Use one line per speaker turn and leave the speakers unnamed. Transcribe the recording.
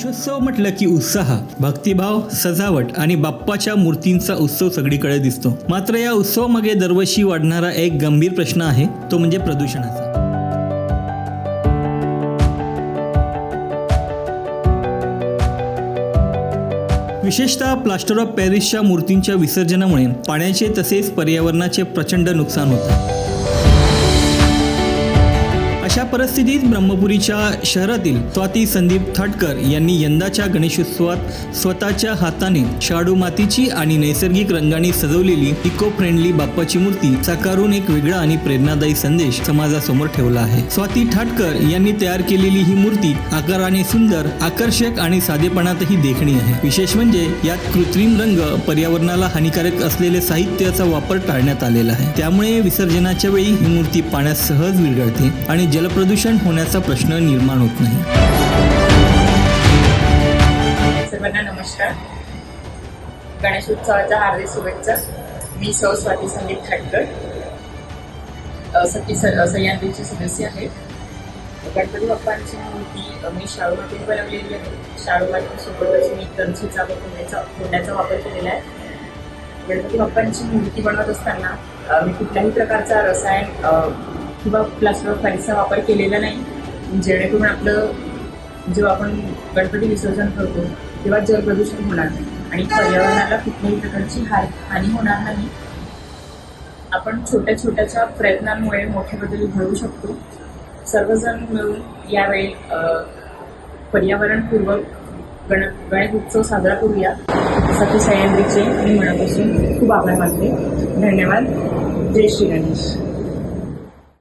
गणेशोत्सव म्हटलं की उत्साह भक्तिभाव सजावट आणि बाप्पाच्या मूर्तींचा उत्सव सगळीकडे दिसतो. मात्र या उत्सवामागे दरवर्षी वाढणारा एक गंभीर प्रश्न आहे तो म्हणजे प्रदूषणाचा. विशेषतः प्लास्टर ऑफ पॅरिसच्या मूर्तींच्या विसर्जनामुळे पाण्याचे तसेच पर्यावरणाचे प्रचंड नुकसान होते. परिस्थितीत ब्रह्मपुरीच्या शहरातील स्वाती संदीप थाटकर यांनी यंदाच्या गणेशोत्सवात स्वतःच्या हाताने शाडू मातीची आणि नैसर्गिक रंगाने सजवलेली इको फ्रेंडली बाप्पाची मूर्ती साकारून एक वेगळा आणि प्रेरणादायी संदेश समाजासमोर ठेवला आहे. स्वाती थाटकर यांनी तयार केलेली ही मूर्ती आकाराने सुंदर आकर्षक आणि साधेपणातही देखणी आहे. विशेष म्हणजे यात कृत्रिम रंग पर्यावरणाला हानिकारक असलेले साहित्याचा वापर टाळण्यात आलेला आहे. त्यामुळे विसर्जनाच्या वेळी ही मूर्ती पाण्यात सहज विरघळते आणि प्रदूषण होण्याचा प्रश्न निर्माण होत नाही.
सर्वांना नमस्कार. गणेशोत्सवाच्या हार्दिक शुभेच्छा. मी सौ स्वाती संगीत खाटकर. अ, सखी सह्याद्रीची सदस्य आहे गणपती बाप्पांची मूर्ती मी शाळू बनवलेली आहे. शाळू मातीसोबतच मी कंचीचा व पुण्याचा पुण्याचा वापर केलेला आहे. गणपती बाप्पांची मूर्ती बनवत असताना मी कुठल्याही प्रकारचा रसायन किंवा प्लास्टर ऑफ पॅरिसचा वापर केलेला नाही. जेणेकरून आपलं जेव्हा आपण गणपती विसर्जन करतो तेव्हा जल प्रदूषण होणार नाही. आणि पर्यावरणाला कुठल्याही प्रकारची हार हानी होणार नाही. आपण छोट्या छोट्याच्या प्रयत्नांमुळे मोठे बदल घडवू शकतो. सर्वजण मिळून यावेळी पर्यावरणपूर्वक गण गणेश उत्सव साजरा करूया. सती सह्याद्रीचे मी मनापासून खूप आभार मानते. धन्यवाद. जय श्री गणेश.